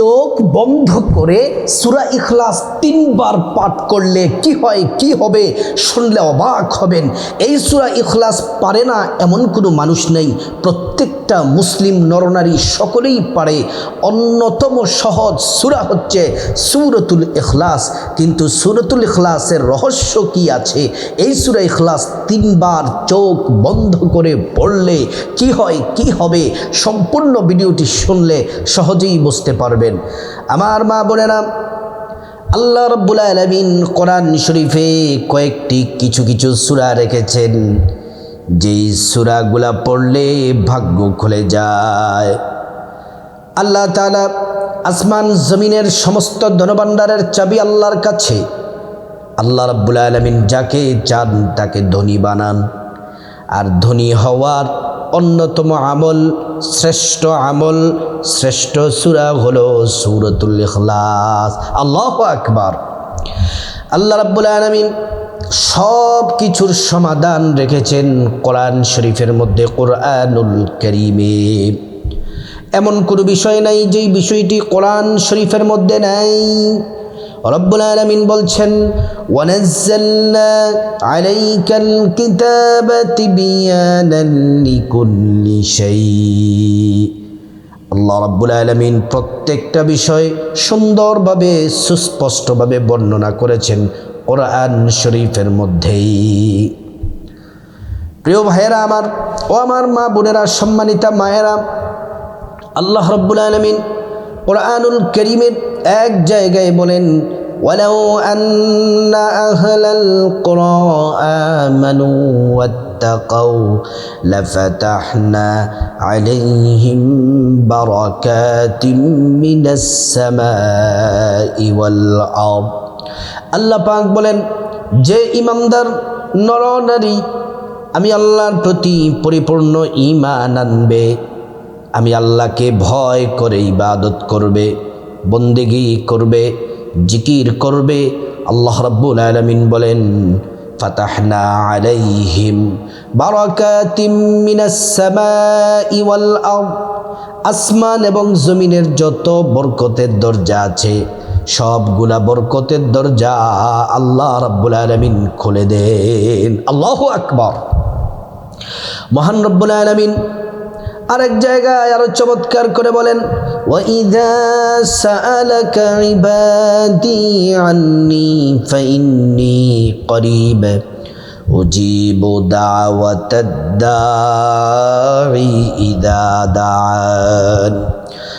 চোখ বন্ধ করে সুরা ইখলাস তিনবার পাঠ করলে কি হয়, কি হবে শুনলে অবাক হবেন। এই সুরা ইখলাস পারে না এমন কোনো মানুষ নেই। প্রত্যেকটা মুসলিম নরনারী সকলেই পারে। অন্যতম সহজ সুরা হচ্ছে সুরতুল ইখলাস। কিন্তু সুরতুল ইখলাসের রহস্য কি আছে? এই সুরা ইখলাস তিনবার চোখ বন্ধ করে পড়লে কি হয়, কি হবে? সম্পূর্ণ ভিডিওটি শুনলে সহজেই বুঝতে পারবেন। আমার মা বোনেরা, আল্লাহ রব্বুল আলমিন কোরআন শরীফে কয়েকটি কিছু কিছু সূরা রেখেছেন। যেই সূরাগুলা পড়লে ভাগ্য খুলে যায়। আল্লাহ তাআলা আসমান জমিনের সমস্ত ধনভাণ্ডারের চাবি আল্লাহর কাছে। আল্লাহ রাব্বুল আলমিন যাকে চান তাকে ধনী বানান। আর ধনী হওয়ার অন্যতম আমল শ্রেষ্ঠ আমল, শ্রেষ্ঠ সুরা হলো সুরতুল ইখলাস। আল্লাহ আকবার। আল্লাহ রাব্বুল আলমিন সব কিছুর সমাধান রেখেছেন কোরআন শরীফের মধ্যে, কোরআনুল করিমে। এমন কোনো বিষয় নাই যেই বিষয়টি কোরআন শরীফের মধ্যে নাই। রব্বুল আলামিন বলছেন আল্লাহ রাব্বুল আলামিন প্রত্যেকটা বিষয় সুন্দরভাবে, সুস্পষ্টভাবে বর্ণনা করেছেন কোরআন শরীফের মধ্যেই। প্রিয় ভাইয়েরা আমার ও আমার মা বোনেরা, সম্মানিতা মায়েরা, আল্লাহ রব্বুল আলমিন কোরআনুল করিমের এক জায়গায় বলেন ولو أن أهل القرى آمنوا واتقوا لفتحنا عليهم بركات من السماء والأرض আল্লাহ পাক বলেন যে ইমানদার নরনারী আমি আল্লাহর প্রতি পরিপূর্ণ ঈমান আনবে আমি আল্লাহকে ভয় করে ইবাদত করবে, বন্দেগি করবে, জিকির করবে। আল্লাহ রাব্বুল আলামিন বলেন আসমান এবং জমিনের যত বরকতের দরজা আছে, সবগুলা বরকতের দরজা আল্লাহ রাব্বুল আলমিন খুলে দেন। আল্লাহ আকবর। মহান রব্বুল আলামিন আরেক জায়গায় আরো চমৎকার করে বলেন وَإِذَا سَأَلَكَ عِبَادِي عَنِّي فَإِنِّي قَرِيبٌ أُجِيبُ دَعْوَةَ الدَّاعِ إِذَا دَعَانِ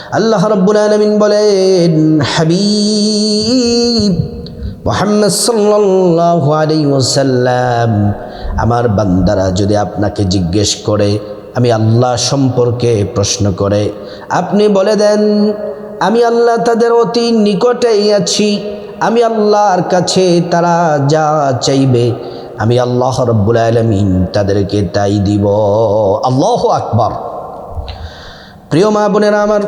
আল্লাহ রাব্বুল আলামিন বলেন হাবিব মোহাম্মদ সাল্লাল্লাহু আলাইহি ওয়াসাল্লাম আমার বান্দারা যদি আপনাকে জিজ্ঞেস করে আমি আল্লাহ সম্পর্কে প্রশ্ন করে, আপনি বলে দেন, আমি আল্লাহ তাদের অতি নিকটেই আছি, আমি আল্লাহর কাছে তারা যা চাইবে, আমি আল্লাহ রব্বুল আলমিন তাদেরকে তাই দিব। আল্লাহ আকবর। প্রিয় মা বোনেরা আমার,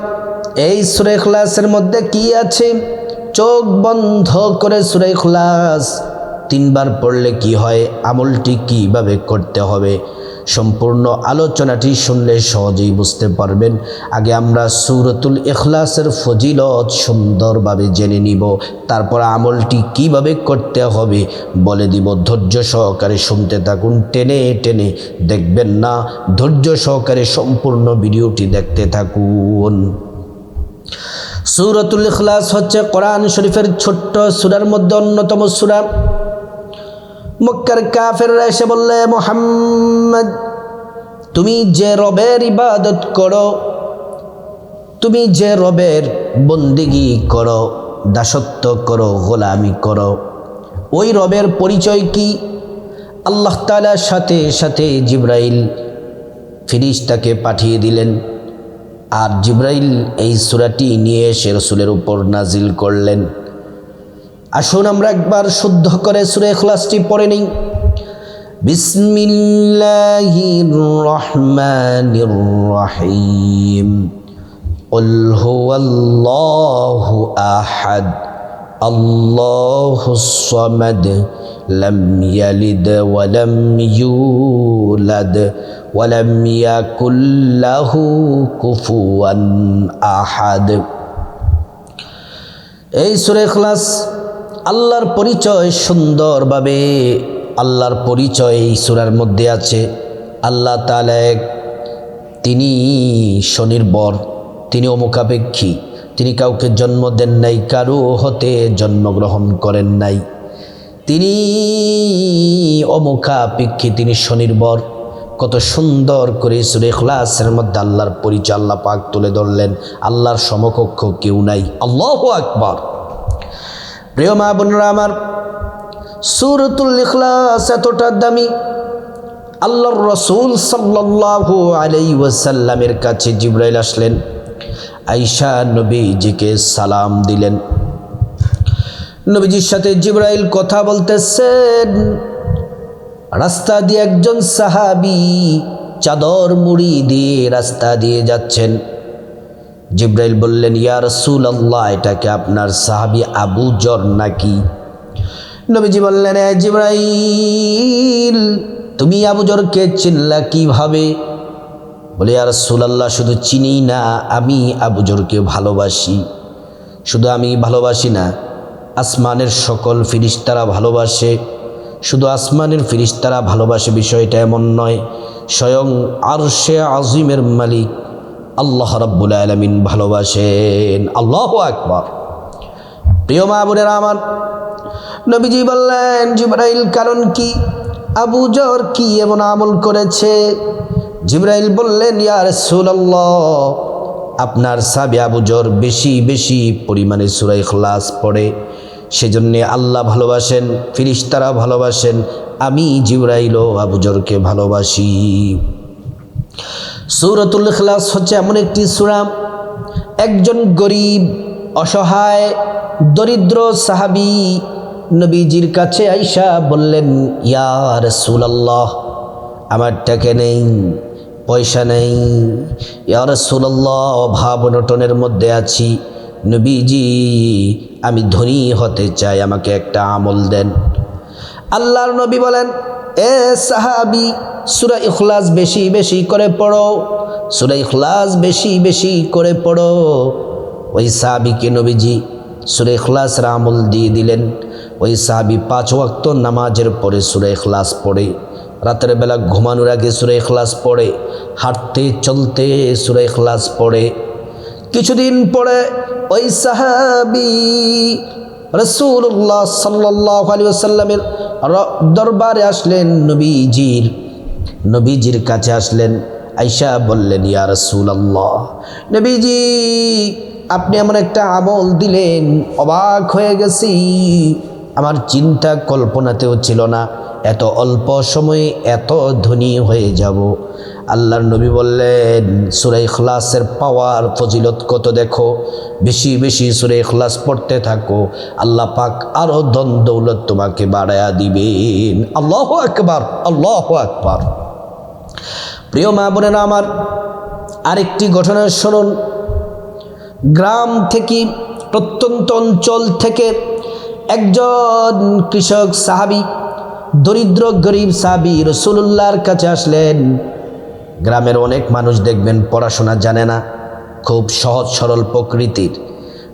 এই সুরে ক্লাসের মধ্যে কি আছে? চোখ বন্ধ করে সুরে ক্লাস তিনবার পড়লে কি হয়? আমলটি কীভাবে করতে হবে? সম্পূর্ণ আলোচনাটি শুনলে সহজেই বুঝতে পারবেন। আগে আমরা সুরতুল ইখলাসের ফজিলত সুন্দরভাবে জেনে নিব। তারপর আমলটি কীভাবে করতে হবে বলে দিব। ধৈর্য সহকারে শুনতে থাকুন, টেনে টেনে দেখবেন না। ধৈর্য সহকারে সম্পূর্ণ ভিডিওটি দেখতে থাকুন। সুরতুল ইখলাস হচ্ছে কোরআন শরীফের ছোট্ট সুরার মধ্যে অন্যতম সুরা। মক্কার কাফেররা এসে বললে, মোহাম্মদ, তুমি যে রবের ইবাদত করো, তুমি যে রবের বন্দিগি করো, দাসত্ব করো, গোলামি করো, ওই রবের পরিচয় কি? আল্লাহ তালার সাথে সাথে জিব্রাইল ফিরিস্তাকে পাঠিয়ে দিলেন। আর জিব্রাইল এই সুরাটি নিয়ে এসে রসুলের উপর নাজিল করলেন। আসুন আমরা একবার শুদ্ধ করে সুরে খলাসটি পড়ে নিই বিসমিল্লাহির রহমানির রহিম قل هو الله أحد الله الصمد لم يلد ولم يولد ولم يكن له كفوا أحد এই সুরে ইখলাস আল্লাহর পরিচয় সুন্দরভাবে আল্লাহর পরিচয় এই সুরার মধ্যে আছে। আল্লাহ তাআলা এক, তিনি স্বনির্ভর, তিনি অমুখাপেক্ষী, তিনি কাউকে জন্ম দেন নাই, কারও হতে জন্মগ্রহণ করেন নাই। তিনি অমুখাপেক্ষী, তিনি স্বনির্ভর। কত সুন্দর করে সুরে খ্লাসের মধ্যে আল্লাহর পরিচয় আল্লাহ পাক তুলে ধরলেন। আল্লাহর সমকক্ষ কেউ নাই। আল্লাহ আকবার। প্রিয় মা বোনরা আমার, সুরতুল ইখলাস এতটা দামি। আল্লাহর রসুল সাল্লাল্লাহু আলাই ওয়াসাল্লামের কাছে জিব্রাইল আসলেন। আইসা নবীজিকে সালাম দিলেন। নবীজির সাথে জিব্রাইল কথা বলতেছেন, রাস্তা দিয়ে একজন সাহাবি চাদর মুড়ি দিয়ে রাস্তা দিয়ে যাচ্ছেন। জিব্রাইল বললেন, ইয়া রসুল আল্লাহ এটাকে আপনার সাহাবি আবু জর নাকি? নবীজি বললেন, "এ জিব্রাইল, তুমি আবু জরকে চিনলা কীভাবে? বলে আর সুলাল্লাহ শুধু চিনি না, আমি আবু জরকে ভালোবাসি। শুধু আমি ভালোবাসি না, আসমানের সকল ফিরিস্তারা ভালোবাসে। শুধু আসমানের ফিরিস্তারা ভালোবাসে, বিষয়টা এমন নয়, স্বয়ং আরশে আজিমের মালিক। আল্লাহ রাব্বুল আলমিন ভালোবাসেন। আল্লাহ আকবর। প্রিয় মা বোনেরা আমার, নবীজি বললেন, জিব্রাইল, কারণ কি? আবু জর কি এমন আমল করেছে? জিব্রাইল বললেন ইয়ার রাসূলুল্লাহ, আপনার সাবে আবু জর বেশি বেশি পরিমাণে সুরাই খলাস পড়ে, সেজন্যে আল্লাহ ভালোবাসেন ফিরিস্তারা ভালোবাসেন, আমি জিব্রাইলও আবু জরকে ভালোবাসি। সূরাতুল ইখলাস হচ্ছে এমন একটি সূরা। একজন গরিব, অসহায়, দরিদ্র সাহাবী নবীজির কাছে আইসা বললেন, ইয়া রাসূলুল্লাহ আমার টাকা নেই, পয়সা নেই। ইয়ার রাসূলুল্লাহ, অভাব অনটনের মধ্যে আছি। নবীজি, আমি ধনী হতে চাই, আমাকে একটা আমল দেন। আল্লাহর নবী বলেন, এ সাহাবি সুরা ইখলাস বেশি বেশি করে পড়ো। সুরা ইখলাস বেশি বেশি করে পড়ো। ওই সাহাবিকে নবীজি সুরে ইখলাসের রামুল দিয়ে দিলেন। ওই সাহাবি পাঁচ ওয়াক্ত নামাজের পরে সুরে ইখলাস পড়ে। রাতের বেলা ঘুমানোর আগে সুরে ইখলাস পড়ে। হাঁটতে চলতে সুরে ইখলাস পড়ে। কিছুদিন পরে ওই সাহাবি রসুল্লাহ সাল্লাহ আলী আসাল্লামের দরবারে আসলেন নবীজির নবীজির কাছে আসলেন আইসা বললেন, ইয়া রসুল আল্লাহ নবীজি, আপনি আমার একটা আমল দিলেন, অবাক হয়ে গেছি। আমার চিন্তা কল্পনাতেও ছিল না, এত অল্প সময়ে এত ধনী হয়ে যাব। আল্লাহর নবী বললেন সুরাই খলাসের পাওয়ার ফজিলত কত দেখো? বেশি বেশি সুরে খলাস পড়তে থাকো। আল্লাহ পাক আরও দন দৌলত তোমাকে বাড়ায়া দিবেন। আল্লাহ একবার আল্লাহ একবার প্রিয় মা বোনেরা আমার, আরেকটি ঘটনা শুনুন। গ্রাম থেকে প্রত্যন্ত অঞ্চল থেকে একজন কৃষক সাহাবি, দরিদ্র গরিব সাহাবি রসুল্লাহর কাছে আসলেন। গ্রামের অনেক মানুষ দেখবেন পড়াশোনা জানে না। খুব সহজ সরল প্রকৃতির।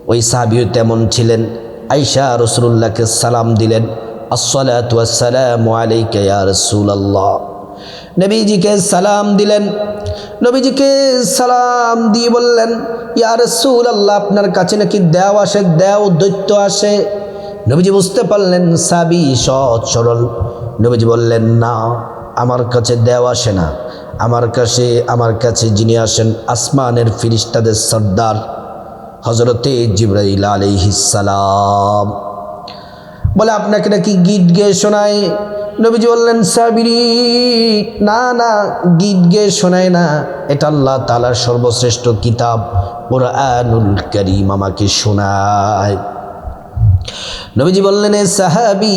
ওই সাহাবিও তেমন ছিলেন। আইসা রসুল্লাহকে সালাম দিলেন আসসালাম নবীজিকে সালাম দিলেন। নবীজিকে সালাম দিয়ে বললেন, ইয়া রসুল আল্লাহ আপনার কাছে নাকি দেও আসে দেও দৈত্য আসে? নবীজি বুঝতে পারলেন সাবি সৎ সরল। নবীজি বললেন, না। আমার কাছে দেও আসে না। আমার কাছে আমার কাছে যিনি আসেন আসমানের ফিরিস্তাদের সর্দার হজরতে জিব্রাইল আলাইহিসালাম বলে, আপনাকে নাকি গীত গেয়ে শোনায়? নবীজি বললেন, সাবিরি, না না, গীত গেয়ে শোনায় না। এটা আল্লাহ তালার সর্বশ্রেষ্ঠ কিতাব, কোরআনুল করিম আমাকে শোনায়। নবীজি বললেন সাহাবি,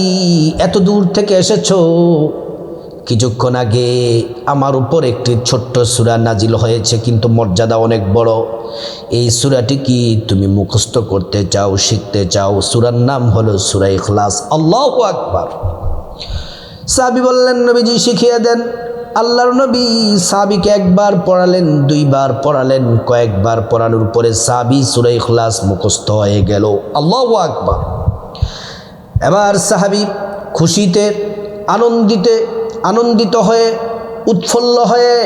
এত দূর থেকে এসেছ? কিছুক্ষণ আগে আমার উপর একটি ছোট্ট সুরা নাজিল হয়েছে, কিন্তু মর্যাদা অনেক বড়। এই সুরাটি কি তুমি মুখস্থ করতে চাও, শিখতে চাও? সুরার নাম হলো সুরা ইখলাস। আল্লাহ আকবার। সাবি বললেন, নবীজি শিখিয়ে দেন, আল্লাহর নবী সাবিকে একবার পড়ালেন, দুইবার পড়ালেন, কয়েকবার পড়ানোর পরে সাবি সুরা ইখলাস মুখস্থ হয়ে গেল। আল্লাহ আকবার। এবার সাহাবি খুশিতে, আনন্দিতে আনন্দিত হয়ে, উৎফুল্ল হয়ে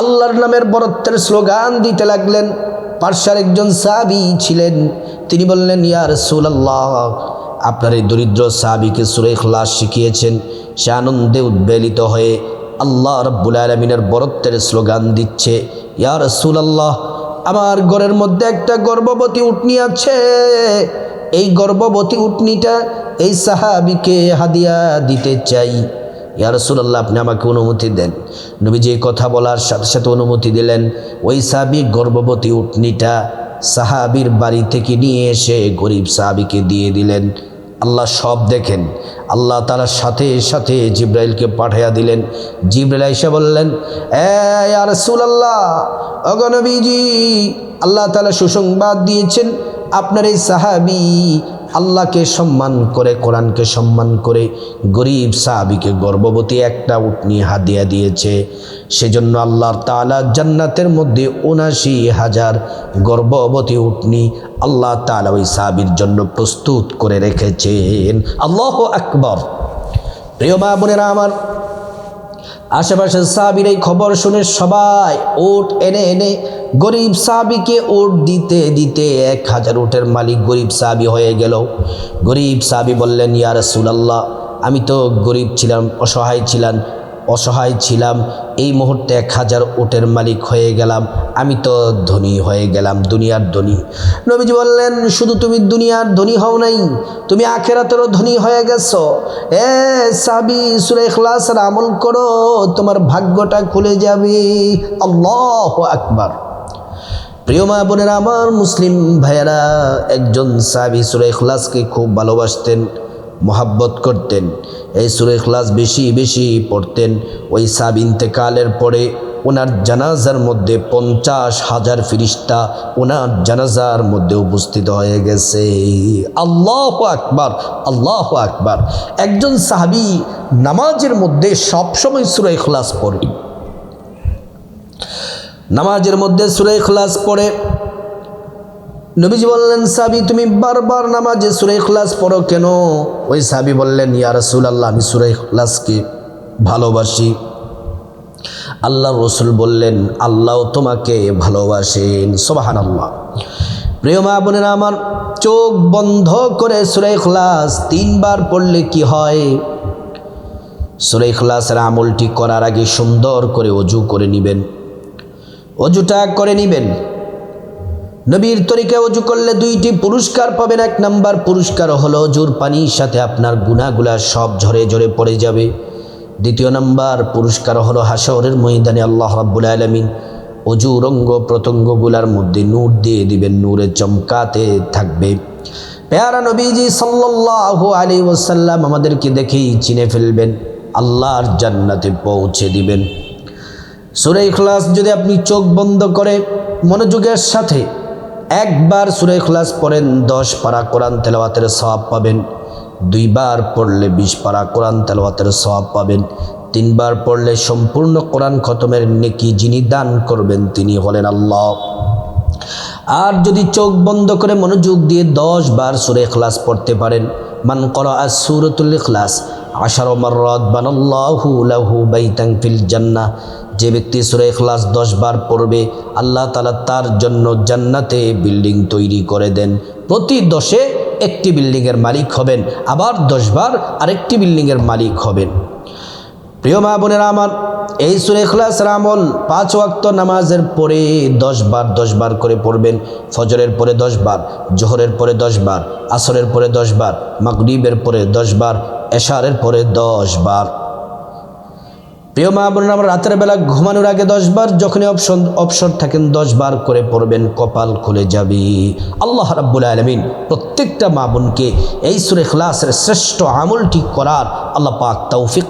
আল্লাহর নামের বরত্বের স্লোগান দিতে লাগলেন। পার্শ্বার একজন সাবি ছিলেন। তিনি বললেন, ইয়া রাসূলুল্লাহ, আপনার এই দরিদ্র সাবিকে সুরে ইখলাস শিখিয়েছেন। সে আনন্দে উদ্বেলিত হয়ে আল্লাহ রব্বুল আলমিনের বরত্বের স্লোগান দিচ্ছে। ইয়া রাসূলুল্লাহ, আমার ঘরের মধ্যে একটা গর্ভবতী উটনি আছে। এই গর্ভবতী উটনিটা এই সাহাবিকে হাদিয়া দিতে চাই। ইয়া রাসূলুল্লাহ, আপনি আমাকে অনুমতি দেন। নবীজি কথা বলার সাথে সাথে অনুমতি দিলেন। ওই সাহাবি গর্ভবতী উটনিটা সাহাবির বাড়ি থেকে নিয়ে এসে গরিব সাহাবিকে দিয়ে দিলেন। আল্লাহ সব দেখেন। আল্লাহ তালার সাথে সাথে জিব্রাইলকে পাঠাইয়া দিলেন। জিব্রাইল এসে বললেন আল্লাহ অগনবীজি আল্লাহ তালা সুসংবাদ দিয়েছেন। আপনার এই সাহাবি আল্লাহকে সম্মান করে, কোরআনকে সম্মান করে গরিব সাহাবিকে গর্ভবতী একটা উটনি হাদিয়া দিয়েছে। সেজন্য আল্লাহর তাআলা জান্নাতের মধ্যে উনাশি হাজার গর্ভবতী উটনি আল্লাহ তাআলা ওই সাহাবির জন্য প্রস্তুত করে রেখেছেন। আল্লাহ আকবর। প্রিয় মা বোনেরা আমার আশেপাশের সাহাবির এই খবর শুনে সবাই ওট এনে এনে গরিব সাবিকে ওট দিতে দিতে এক হাজার ওটের মালিক গরিব সাবি হয়ে গেল। গরিব সাবি বললেন, ইয়া রাসূলুল্লাহ, আমি তো গরিব ছিলাম, অসহায় ছিলাম। অসহায় ছিলাম। এই মুহূর্তে এক হাজার ওটের মালিক হয়ে গেলাম। আমি তো ধনী হয়ে গেলাম, দুনিয়ার ধনী। নবীজি বললেন, শুধু তুমি দুনিয়ার ধনী হও নাই, তুমি আখেরাতেরও ধনী হয়ে গেছো। এ সাবি সুরে ইখলাসের আমল করো, তোমার ভাগ্যটা খুলে যাবে। আল্লাহ আকবার। প্রিয় মা বোনেরা, আমার মুসলিম ভাইয়েরা, একজন সাবি সুরে ইখলাসকে খুব ভালোবাসতেন। মোহাব্বত করতেন। এই সুরে ইখলাস বেশি বেশি পড়তেন। ওই সাব ইন্তেকালের পরে ওনার জানাজার মধ্যে পঞ্চাশ হাজার ফিরিস্তা ওনার জানাজার মধ্যে উপস্থিত হয়ে গেছে। আল্লাহ আকবার আল্লাহ আকবার। একজন সাহাবি নামাজের মধ্যে সবসময় সুরে ইখলাস পড়ে। নামাজের মধ্যে সুরে ইখলাস পড়ে। নবীজি বললেন, সাবি, তুমি বারবার নামাজে সুরে ইখলাস পড়ো কেন? ওই সাবি বললেন, ইয়া রসুল আল্লাহ আমি সুরে ইখলাসকে ভালোবাসি। আল্লাহ রসুল বললেন, আল্লাহ তোমাকে ভালোবাসেন সোবাহান আল্লাহ প্রিয় মা বোনেরা আমার, চোখ বন্ধ করে সুরে ইখলাস তিনবার পড়লে কি হয়? সুরে ইখলাসের আমলটি করার আগে সুন্দর করে অজু করে নেবেন। অজুটা করে নেবেন। নবীর তরিকা অজু করলে দুইটি পুরস্কার পাবেন। এক নাম্বার পুরস্কার হলো অজুর পানির সাথে আপনার গুণাগুলা সব ঝরে ঝরে পড়ে যাবে। দ্বিতীয় নাম্বার পুরস্কার হলো হাসরের ময়দানে আল্লাহ রাব্বুল আলমিন রঙ্গ প্রত্যঙ্গগুলার মধ্যে নূর দিয়ে দিবেন, নূরে চমকাতে থাকবে। পেয়ারা নবীজি সাল্লাল্লাহু আলী ওসাল্লাম আমাদেরকে দেখেই চিনে ফেলবেন, আল্লাহর জান্নাতে পৌঁছে দিবেন। সুরে ইখলাস যদি আপনি চোখ বন্ধ করে মনোযোগের সাথে একবার সুরে ইখলাস পড়েন, দশ পারা কোরআন তেলাওয়াতের সওয়াব পাবেন। দুইবার পড়লে বিশ পারা কোরআন তেলাওয়াতের সওয়াব পাবেন। তিনবার পড়লে সম্পূর্ণ কোরআন খতমের নেকি যিনি দান করবেন, তিনি হলেন আল্লাহ। আর যদি চোখ বন্ধ করে মনোযোগ দিয়ে দশ বার সুরে ইখলাস পড়তে পারেন, মান করা আর সুরতুল ইখলাস আশার মার্রাত বানাল্লাহু লাহু বাইতাং ফিল জান্নাহ। যে ব্যক্তি সুরে ইখলাস দশ বার পড়বে, আল্লাহ তালা তার জন্য জান্নাতে বিল্ডিং তৈরি করে দেন। প্রতি দশে একটি বিল্ডিংয়ের মালিক হবেন, আবার দশবার আরেকটি বিল্ডিংয়ের মালিক হবেন। প্রিয় মা বোনেরা আমার এই সুরে খোলাস আমল পাঁচ ওয়াক্ত নামাজের পরে দশ বার দশ বার করে পড়বেন। ফজরের পরে দশ বার, জোহরের পরে দশ বার, আসরের পরে দশ বার, মাগরিবের পরে দশ বার, এশারের পরে দশ বার। প্রিয় মা বোনেরা, আমার রাতের বেলা ঘুমানোর আগে দশ বার, যখনই অপশন, অবসর থাকেন, দশ বার করে পড়বেন, কপাল খুলে যাবে। আল্লাহ রাব্বুল আলমিন প্রত্যেকটা মা বোনকে এই সুরে খলাসের শ্রেষ্ঠ আমলটি করার আল্লাহ পাক তৌফিক